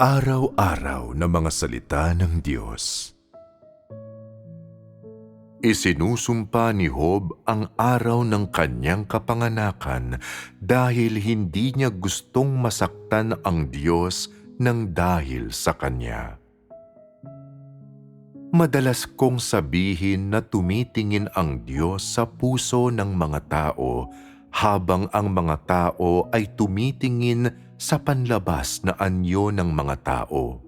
Araw-araw na mga salita ng Diyos. Isinusumpa ni Job ang araw ng kanyang kapanganakan dahil hindi niya gustong masaktan ang Diyos ng dahil sa kanya. Madalas kong sabihin na tumitingin ang Diyos sa puso ng mga tao habang ang mga tao ay tumitingin sa panlabas na anyo ng mga tao.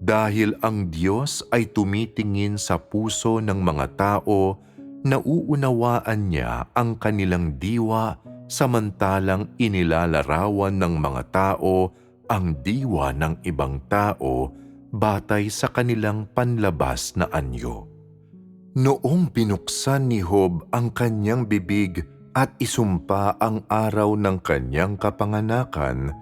Dahil ang Diyos ay tumitingin sa puso ng mga tao, nauunawaan niya ang kanilang diwa samantalang inilalarawan ng mga tao ang diwa ng ibang tao batay sa kanilang panlabas na anyo. Noong binuksan ni Job ang kanyang bibig at isumpa ang araw ng kanyang kapanganakan,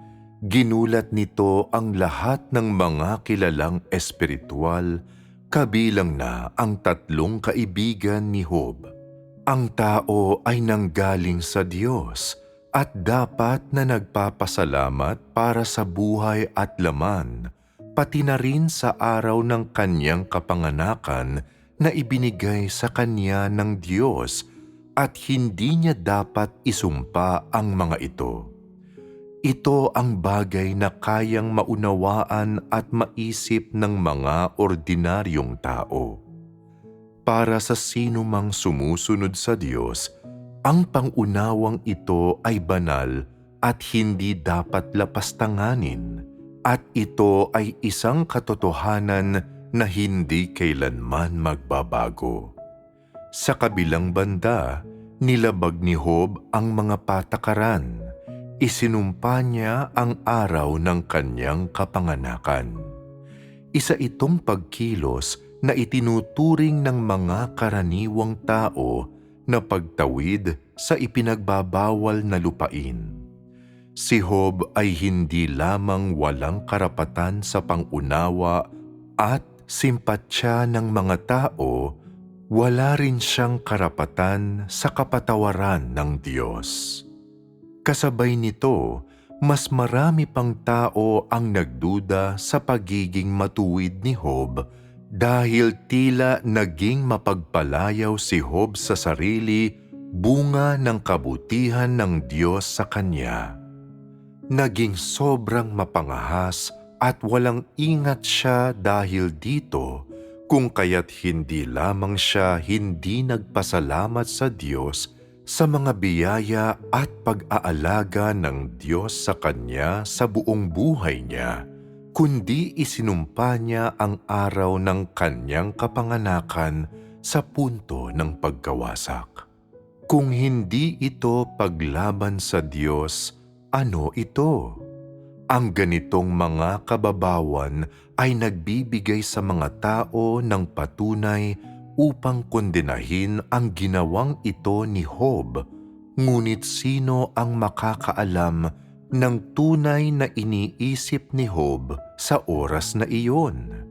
Ginulat nito ang lahat ng mga kilalang espiritual, kabilang na ang tatlong kaibigan ni Job. Ang tao ay nanggaling sa Diyos at dapat na nagpapasalamat para sa buhay at laman, pati na rin sa araw ng kanyang kapanganakan na ibinigay sa kanya ng Diyos at hindi niya dapat isumpa ang mga ito. Ito ang bagay na kayang maunawaan at maisip ng mga ordinaryong tao. Para sa sino mang sumusunod sa Diyos, ang pangunawang ito ay banal at hindi dapat lapastanganin at ito ay isang katotohanan na hindi kailanman magbabago. Sa kabilang banda, nilabag ni Job ang mga patakaran isinumpa niya ang araw ng kanyang kapanganakan. Isa itong pagkilos na itinuturing ng mga karaniwang tao na pagtawid sa ipinagbabawal na lupain. Si Job ay hindi lamang walang karapatan sa pangunawa at simpatsya ng mga tao, wala rin siyang karapatan sa kapatawaran ng Diyos. Kasabay nito, mas marami pang tao ang nagduda sa pagiging matuwid ni Job dahil tila naging mapagpalayaw si Job sa sarili bunga ng kabutihan ng Diyos sa kanya. Naging sobrang mapangahas at walang ingat siya dahil dito kung kaya't hindi lamang siya hindi nagpasalamat sa Diyos sa mga biyaya at pag-aalaga ng Diyos sa kanya sa buong buhay niya, kundi isinumpa niya ang araw ng kanyang kapanganakan sa punto ng pagkawasak. Kung hindi ito paglaban sa Diyos, ano ito? Ang ganitong mga kababawan ay nagbibigay sa mga tao ng patunay upang kondenahin ang ginawang ito ni Job, ngunit sino ang makakaalam ng tunay na iniisip ni Job sa oras na iyon?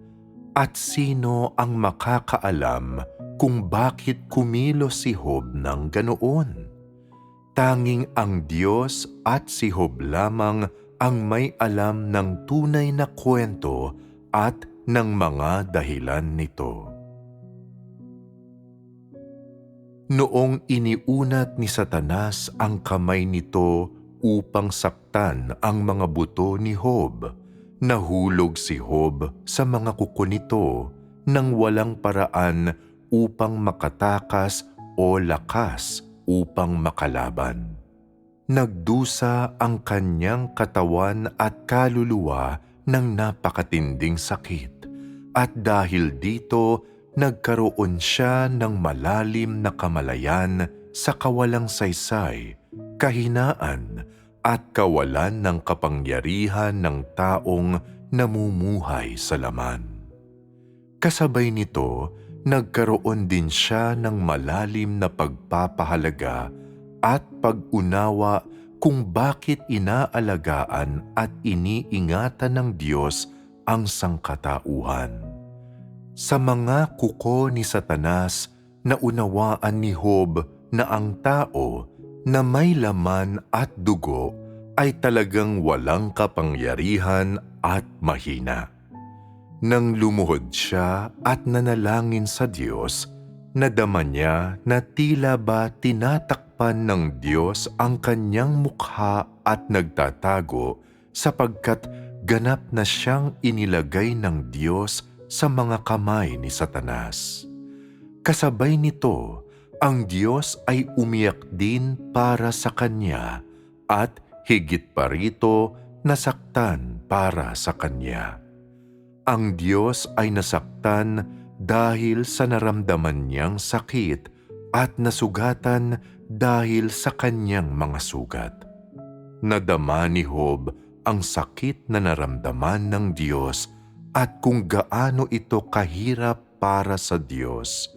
At sino ang makakaalam kung bakit kumilos si Job ng ganoon? Tanging ang Diyos at si Job lamang ang may alam ng tunay na kwento at ng mga dahilan nito. Noong iniunat ni Satanas ang kamay nito upang saktan ang mga buto ni Job, nahulog si Job sa mga kuko nito nang walang paraan upang makatakas o lakas upang makalaban. Nagdusa ang kanyang katawan at kaluluwa ng napakatinding sakit at dahil dito nagkaroon siya ng malalim na kamalayan sa kawalang saysay, kahinaan at kawalan ng kapangyarihan ng taong namumuhay sa laman. Kasabay nito, nagkaroon din siya ng malalim na pagpapahalaga at pag-unawa kung bakit inaalagaan at iniingatan ng Diyos ang sangkatauhan. Sa mga kuko ni Satanas, naunawaan ni Job na ang tao na may laman at dugo ay talagang walang kapangyarihan at mahina. Nang lumuhod siya at nanalangin sa Diyos, nadama niya na tila ba tinatakpan ng Diyos ang kanyang mukha at nagtatago sapagkat ganap na siyang inilagay ng Diyos sa mga kamay ni Satanas. Kasabay nito, ang Diyos ay umiyak din para sa kanya at higit pa rito nasaktan para sa kanya. Ang Diyos ay nasaktan dahil sa naramdaman niyang sakit at nasugatan dahil sa kanyang mga sugat. Nadama ni Job ang sakit na naramdaman ng Diyos at kung gaano ito kahirap para sa Diyos.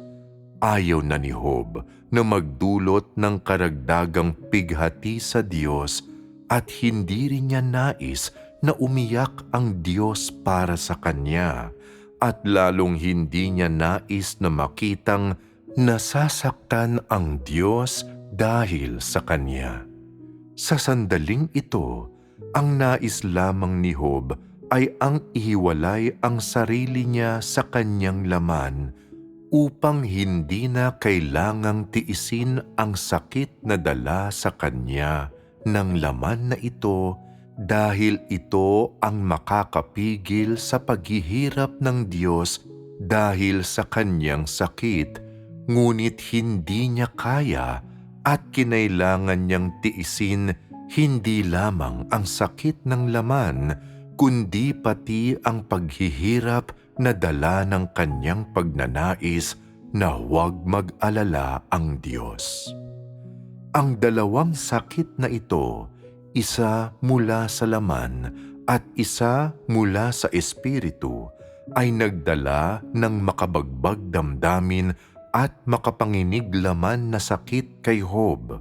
Ayaw na ni Job na magdulot ng karagdagang pighati sa Diyos at hindi rin niya nais na umiyak ang Diyos para sa kanya at lalong hindi niya nais na makitang nasasaktan ang Diyos dahil sa kanya. Sa sandaling ito, ang nais lamang ni Job ay ang ihiwalay ang sarili niya sa kanyang laman upang hindi na kailangang tiisin ang sakit na dala sa kanya ng laman na ito dahil ito ang makakapigil sa paghihirap ng Diyos dahil sa kanyang sakit, ngunit hindi niya kaya at kinailangan niyang tiisin hindi lamang ang sakit ng laman, kundi pati ang paghihirap na dala ng kanyang pagnanais na huwag mag-alala ang Diyos. Ang dalawang sakit na ito, isa mula sa laman at isa mula sa espiritu, ay nagdala ng makabagbag damdamin at makapanginig laman na sakit kay Job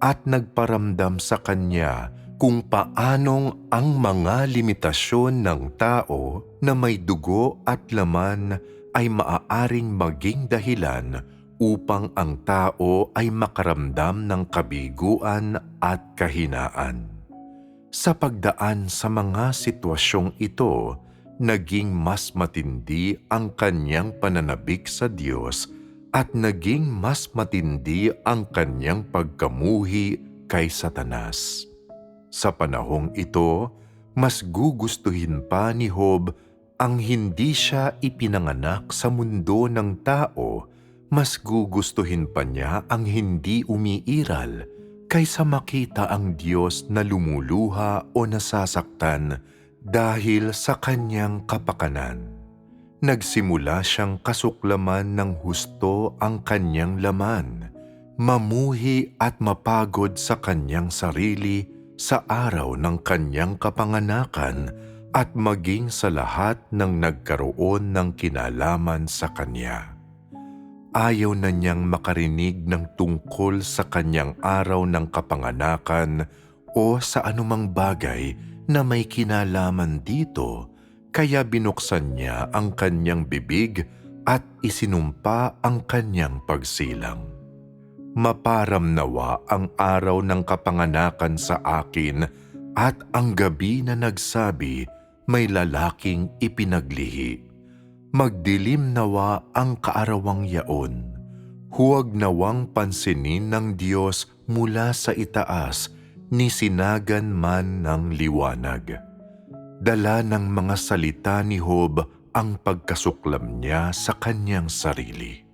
at nagparamdam sa kanya kung paanong ang mga limitasyon ng tao na may dugo at laman ay maaaring maging dahilan upang ang tao ay makaramdam ng kabiguan at kahinaan. Sa pagdaan sa mga sitwasyong ito, naging mas matindi ang kanyang pananabik sa Diyos at naging mas matindi ang kanyang pagkamuhi kay Satanas. Sa panahong ito, mas gugustuhin pa ni Job ang hindi siya ipinanganak sa mundo ng tao, mas gugustuhin pa niya ang hindi umiiral kaysa makita ang Diyos na lumuluha o nasasaktan dahil sa kanyang kapakanan. Nagsimula siyang kasuklaman ng husto ang kanyang laman, mamuhi at mapagod sa kanyang sarili sa araw ng kanyang kapanganakan at maging sa lahat ng nagkaroon ng kinalaman sa kanya. Ayaw na niyang makarinig ng tungkol sa kanyang araw ng kapanganakan o sa anumang bagay na may kinalaman dito kaya binuksan niya ang kanyang bibig at isinumpa ang kanyang pagsilang maparam nawa ang araw ng kapanganakan sa akin at ang gabi na nagsabi may lalaking ipinaglihi. Magdilim nawa ang kaarawang yaon. Huwag nawang pansinin ng Diyos mula sa itaas ni sinagan man ng liwanag. Dala ng mga salita ni Job ang pagkasuklam niya sa kanyang sarili.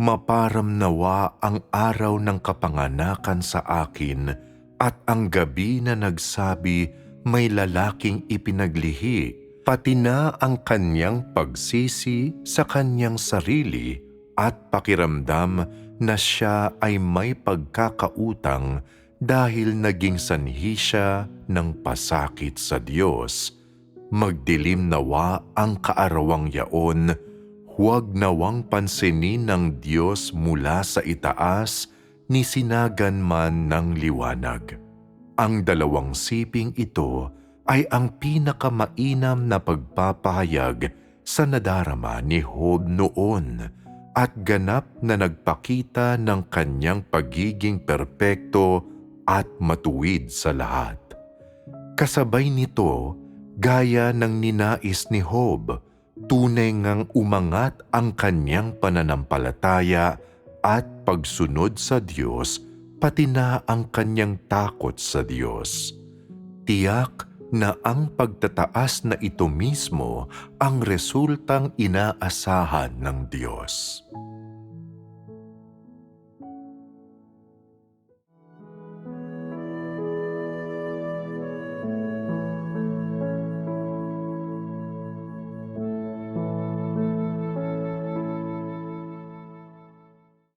Maparam nawa ang araw ng kapanganakan sa akin at ang gabi na nagsabi may lalaking ipinaglihi, pati na ang kanyang pagsisi sa kanyang sarili at pakiramdam na siya ay may pagkakautang dahil naging sanhi siya ng pasakit sa Diyos. Magdilim nawa ang kaarawang yaon huwag nawang pansinin ng Diyos mula sa itaas ni sinagan man ng liwanag. Ang dalawang siping ito ay ang pinakamainam na pagpapahayag sa nadarama ni Job noon at ganap na nagpakita ng kanyang pagiging perpekto at matuwid sa lahat. Kasabay nito, gaya ng ninais ni Job, tunay ngang umangat ang kanyang pananampalataya at pagsunod sa Diyos, pati na ang kanyang takot sa Diyos. Tiyak na ang pagtataas na ito mismo ang resultang inaasahan ng Diyos.